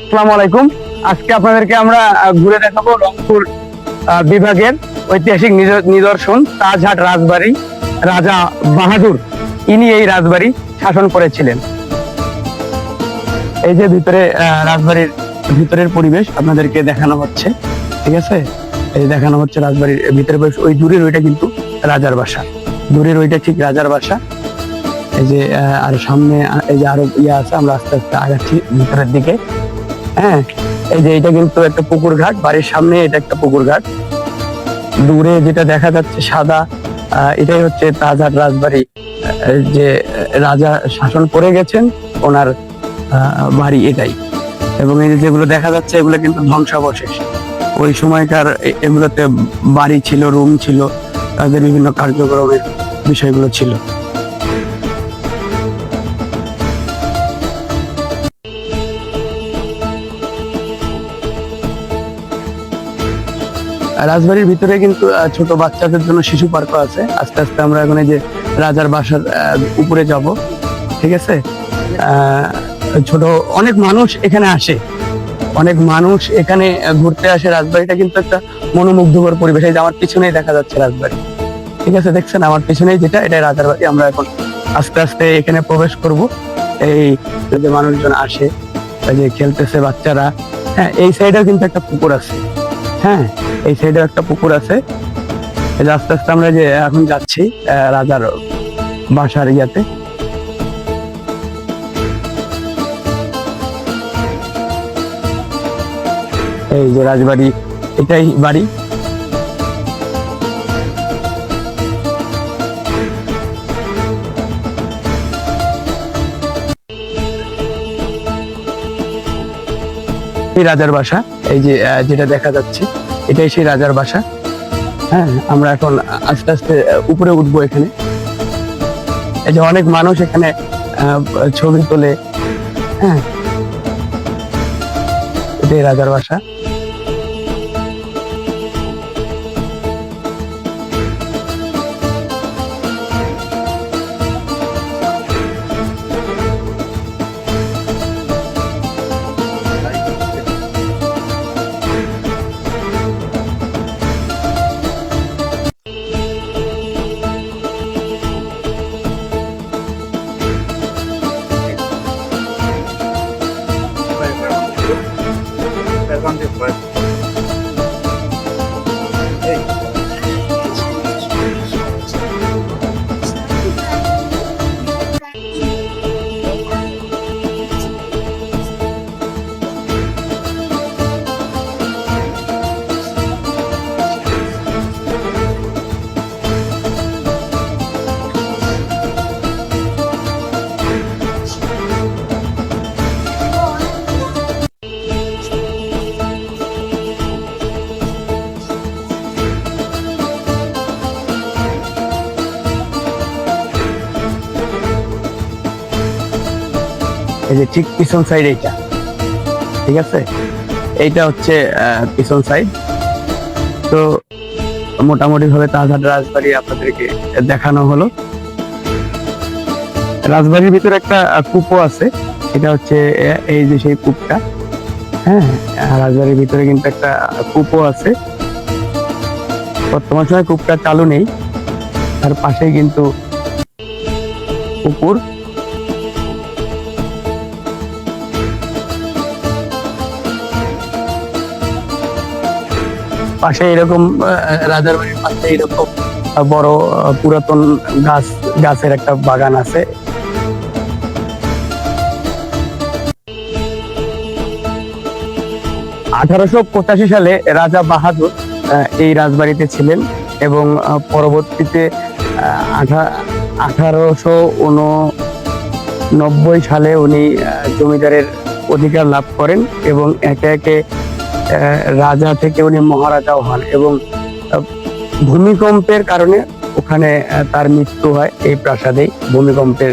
আসসালামু আলাইকুম। আজকে আপনাদেরকে আমরা ঘুরে দেখাবো রংপুর বিভাগের ঐতিহাসিক নিদর্শন, তাজহাট রাজবাড়ি, রাজা বাহাদুর। ইনি এই রাজবাড়ি শাসন করেছিলেন। এই যে ভিতরে রাজবাড়ির ভিতরের পরিবেশ আপনাদেরকে দেখানো হচ্ছে, ঠিক আছে? এই দেখানো হচ্ছে রাজবাড়ির ভিতরে পরিবেশ। ওই দূরের ওইটা কিন্তু রাজার বাসা। দূরের ওইটা ঠিক রাজার বাসা। এই যে আর সামনে এই যে আরও ইয়ে আছে, আমরা আস্তে আস্তে আগাচ্ছি ভিতরের দিকে। হ্যাঁ এই যে এটা কিন্তু একটা পুকুর ঘাট, বাড়ির সামনে এটা একটা পুকুর ঘাট। দূরে যেটা দেখা যাচ্ছে সাদা এটাই হচ্ছে তাজহাট রাজবাড়ি। যে রাজা শাসন করে গেছেন, ওনার বাড়ি এটাই। এবং এই যেগুলো দেখা যাচ্ছে, এগুলো কিন্তু ধ্বংসাবশেষ। ওই সময়কার এগুলোতে বাড়ি ছিল, রুম ছিল, তাদের বিভিন্ন কার্যক্রমের বিষয়গুলো ছিল। রাজবাড়ির ভিতরে কিন্তু ছোট বাচ্চাদের জন্য শিশু পার্কও আছে। আস্তে আস্তে আমরা এখন এই যে রাজার বাসার উপরে যাব। ঠিক আছে? ছোট অনেক মানুষ এখানে আসে। অনেক মানুষ এখানে ঘুরতে আসে। রাজবাড়িটা কিন্তু একটা মনোমুগ্ধকর পরিবেশ। এই যে আমার পিছনেই দেখা যাচ্ছে রাজবাড়ি। ঠিক আছে? দেখছেন? আমার পিছনেই যেটা এটা রাজার বাড়ি। আমরা এখন আস্তে আস্তে এখানে প্রবেশ করব। এই যে মানুষজন আসে যে খেলতেছে বাচ্চারা। হ্যাঁ এই সাইডেও কিন্তু একটা পুকুর আছে। হ্যাঁ এই সাইডে একটা পুকুর আছে। এই আস্তে আস্তে আমরা যে এখন যাচ্ছি রাজার বাসার ইয়াতে। এই যে রাজবাড়ি, এটাই বাড়ি। এই রাজার বাসা, এই যে যেটা দেখা যাচ্ছে। এটাই সেই রাজার বাসা। হ্যাঁ আমরা এখন আস্তে আস্তে উপরে উঠবো এখানে। এই যে অনেক মানুষ এখানে ছবি তোলে। হ্যাঁ এটাই রাজার বাসা। এই যে ঠিক পিছন সাইড এইটা। ঠিক আছে? এইটা হচ্ছে পিছন সাইড তো মোটামুটি ভাবে তাজহাট রাজবাড়ি আপনাদেরকে দেখানো হলো। রাজবাড়ির ভিতরে একটা কূপও আছে। এটা হচ্ছে এই যে সেই কূপটা। হ্যাঁ রাজবাড়ির ভিতরে কিন্তু একটা কূপও আছে। বর্তমান সময় কূপটা চালু নেই। তার পাশেই কিন্তু পুকুর। পাশে এরকম রাজার বাড়ির পাশে এরকম বড় পুরাতন গাছ, গাছের একটা বাগান আছে। আঠারোশো পঁচাশি সালে রাজা বাহাদুর এই রাজবাড়িতে ছিলেন এবং পরবর্তীতে আঠারোশো উননব্বই সালে উনি জমিদারের অধিকার লাভ করেন এবং একে একে রাজা থেকে উনি মহারাজাও হন এবং ভূমিকম্পের কারণে ওখানে তার মৃত্যু হয় এই প্রাসাদেই। ভূমিকম্পের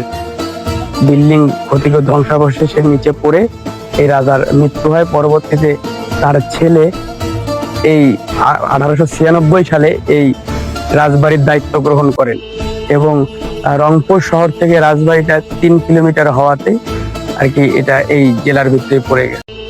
বিল্ডিং ক্ষতিগ্রস্ত ধ্বংসাবশেষের নিচে পড়ে এই রাজার মৃত্যু হয়। পরবর্তীতে তার ছেলে এই আঠারোশো ছিয়ানব্বই সালে এই রাজবাড়ির দায়িত্ব গ্রহণ করেন এবং রংপুর শহর থেকে রাজবাড়িটা তিন কিলোমিটার হওয়াতে আর কি এটা এই জেলার ভিতরে পড়ে গেছে।